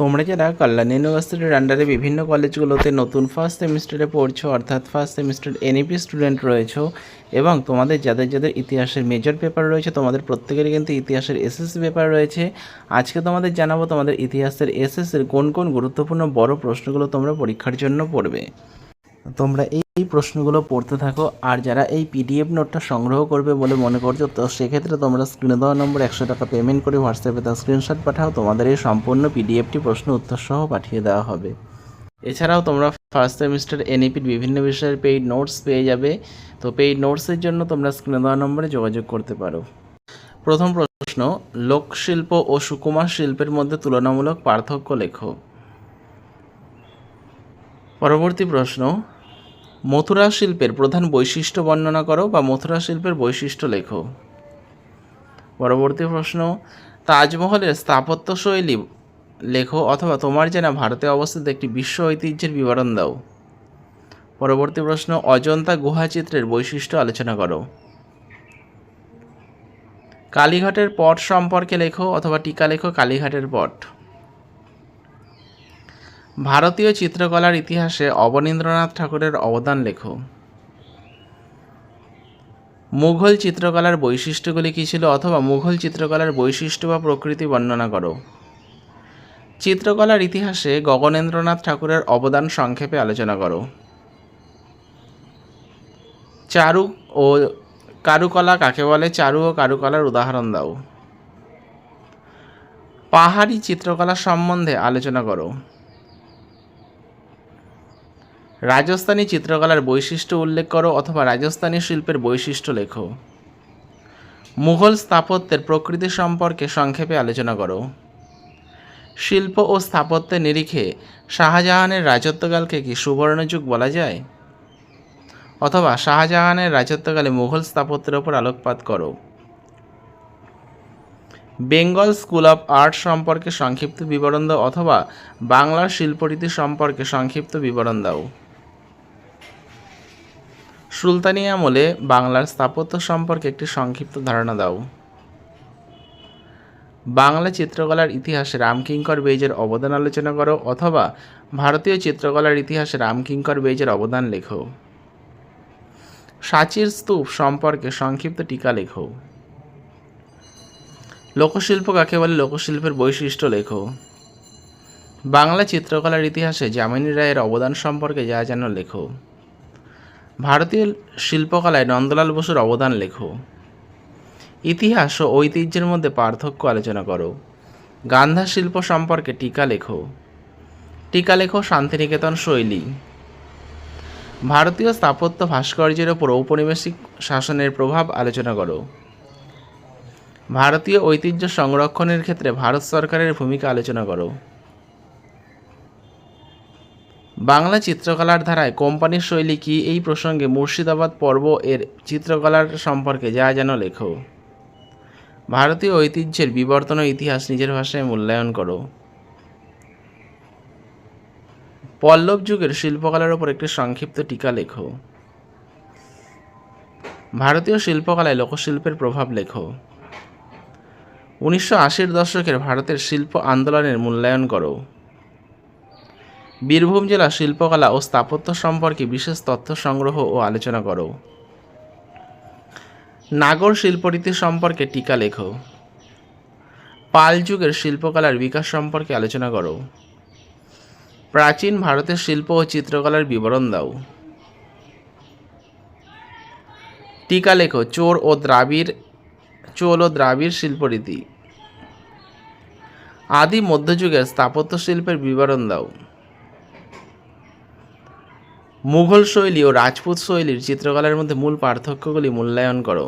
তোমরা যারা কল্যাণ ইউনিভার্সিটির আন্ডারে বিভিন্ন কলেজগুলোতে নতুন ফার্স্ট সেমিস্টারে পড়ছো, অর্থাৎ ফার্স্ট সেমিস্টার এনইপি স্টুডেন্ট রয়েছো, এবং তোমাদের যাদের যাদের ইতিহাসের মেজর পেপার রয়েছে, তোমাদের প্রত্যেকেরই কিন্তু ইতিহাসের এসএসসি পেপার রয়েছে। আজকে তোমাদের জানাব তোমাদের ইতিহাসের এসএসসির কোন কোন গুরুত্বপূর্ণ বড় প্রশ্নগুলো তোমরা পরীক্ষার জন্য পড়বে। তোমরা এই প্রশ্নগুলো পড়তে থাকো, আর যারা এই পিডিএফ নোটটা সংগ্রহ করবে বলে মনে করছ, তো সেক্ষেত্রে তোমরা স্ক্রিনে দেওয়া নম্বর একশো টাকা পেমেন্ট করে হোয়াটসঅ্যাপে তার স্ক্রিনশট পাঠাও, তোমাদের এই সম্পূর্ণ পিডিএফটি প্রশ্ন উত্তর সহ পাঠিয়ে দেওয়া হবে। এছাড়াও তোমরা ফার্স্ট সেমিস্টার এনইপির বিভিন্ন বিষয়ের পেইড নোটস পেয়ে যাবে, তো পেইড নোটসের জন্য তোমরা স্ক্রিনে দেওয়া নম্বরে যোগাযোগ করতে পারো। প্রথম প্রশ্ন, লোকশিল্প ও সুকুমার শিল্পের মধ্যে তুলনামূলক পার্থক্য লেখো। পরবর্তী প্রশ্ন মথুরা শিল্পের প্রধান বৈশিষ্ট্য বর্ণনা করো বা মথুরা শিল্পের বৈশিষ্ট্য লেখো। পরবর্তী প্রশ্ন, তাজমহলের স্থাপত্যশৈলী লেখো অথবা তোমার জানা ভারতে অবস্থিত একটি বিশ্ব ঐতিহ্যের বিবরণ দাও। পরবর্তী প্রশ্ন, অজন্তা গুহা চিত্রের বৈশিষ্ট্য আলোচনা করো। কালীঘাটের পট সম্পর্কে লেখো অথবা টিকা লেখো কালীঘাটের পট। ভারতীয় চিত্রকলার ইতিহাসে অবনীন্দ্রনাথ ঠাকুরের অবদান লেখো। মুঘল চিত্রকলার বৈশিষ্ট্যগুলি কী ছিল অথবা মুঘল চিত্রকলার বৈশিষ্ট্য বা প্রকৃতি বর্ণনা করো। চিত্রকলার ইতিহাসে গগনেন্দ্রনাথ ঠাকুরের অবদান সংক্ষেপে আলোচনা করো। চারু ও কারুকলা কাকে বলে? চারু ও কারুকলার উদাহরণ দাও। পাহাড়ি চিত্রকলা সম্বন্ধে আলোচনা করো। রাজস্থানী চিত্রকলার বৈশিষ্ট্য উল্লেখ করো অথবা রাজস্থানী শিল্পের বৈশিষ্ট্য লেখো। মুঘল স্থাপত্যের প্রকৃতি সম্পর্কে সংক্ষেপে আলোচনা করো। শিল্প ও স্থাপত্যের নিরিখে শাহজাহানের রাজত্বকালকে কি সুবর্ণযুগ বলা যায়? অথবা শাহজাহানের রাজত্বকালে মুঘল স্থাপত্যের ওপর আলোকপাত করো। বেঙ্গল স্কুল অফ আর্ট সম্পর্কে সংক্ষিপ্ত বিবরণ দাও অথবা বাংলার শিল্পরীতি সম্পর্কে সংক্ষিপ্ত বিবরণ দাও। সুলতানি আমলে বাংলার স্থাপত্য সম্পর্কে একটি সংক্ষিপ্ত ধারণা দাও। বাংলা চিত্রকলার ইতিহাসে রামকিঙ্কর বেইজের অবদান আলোচনা করো অথবা ভারতীয় চিত্রকলার ইতিহাসে রামকিঙ্কর বেইজের অবদান লেখো। সাঁচির স্তূপ সম্পর্কে সংক্ষিপ্ত টিকা লেখো। লোকশিল্প কাকে বলে লোকশিল্পের বৈশিষ্ট্য লেখো। বাংলা চিত্রকলার ইতিহাসে যামিনী রায়ের অবদান সম্পর্কে যা যেন লেখো। ভারতীয় শিল্পকলায় নন্দলাল বসুর অবদান লেখো। ইতিহাস ও ঐতিহ্যের মধ্যে পার্থক্য আলোচনা করো। গান্ধা শিল্প সম্পর্কে টিকা লেখো। টিকা লেখো শান্তিনিকেতন শৈলী। ভারতীয় স্থাপত্য ভাস্কর্যের ওপর ঔপনিবেশিক শাসনের প্রভাব আলোচনা করো। ভারতীয় ঐতিহ্য সংরক্ষণের ক্ষেত্রে ভারত সরকারের ভূমিকা আলোচনা করো। বাংলা চিত্রকলার ধারায় কোম্পানির শৈলী কি এই প্রসঙ্গে মুর্শিদাবাদ পর্ব এর চিত্রকলার সম্পর্কে যা যেন লেখো। ভারতীয় ঐতিহ্যের বিবর্তন ইতিহাস নিজের ভাষায় মূল্যায়ন করো। পল্লব যুগের শিল্পকলার ওপর একটি সংক্ষিপ্ত টিকা লেখো। ভারতীয় শিল্পকলায় লোকশিল্পের প্রভাব লেখো। উনিশশো আশির দশকের ভারতের শিল্প আন্দোলনের মূল্যায়ন করো। বীরভূম জেলা শিল্পকলা ও স্থাপত্য সম্পর্কে বিশেষ তথ্য সংগ্রহ ও আলোচনা করো। নাগর শিল্পরীতি সম্পর্কে টিকা লেখো। পাল যুগের শিল্পকলার বিকাশ সম্পর্কে আলোচনা করো। প্রাচীন ভারতের শিল্প ও চিত্রকলার বিবরণ দাও। টিকা লেখো, চোর ও দ্রাবিড়, চোল ও দ্রাবিড় শিল্পরীতি। আদি মধ্যযুগের স্থাপত্য শিল্পের বিবরণ দাও। মুঘল শৈলী ও রাজপুত শৈলীর চিত্রকলার মধ্যে মূল পার্থক্যগুলি মূল্যায়ন করো।